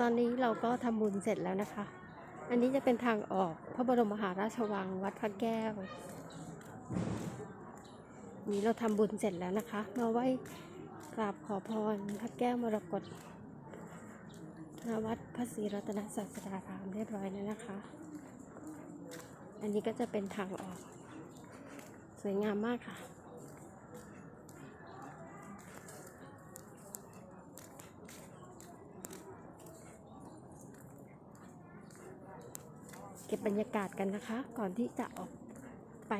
ตอนนี้เราก็ทำบุญเสร็จแล้วนะคะ อันนี้จะเป็นทางออกพระบรมมหาราชวังวัดพระแก้ว นี่เราทำบุญเสร็จแล้วนะคะ มาไหว้กราบขอพรพระแก้วมรกตณวัดพระศรีรัตนศาสดารามเรียบร้อยแล้วนะคะ อันนี้ก็จะเป็นทางออก สวยงามมากค่ะ เก็บบรรยากาศกันนะคะ ก่อนที่จะออกไป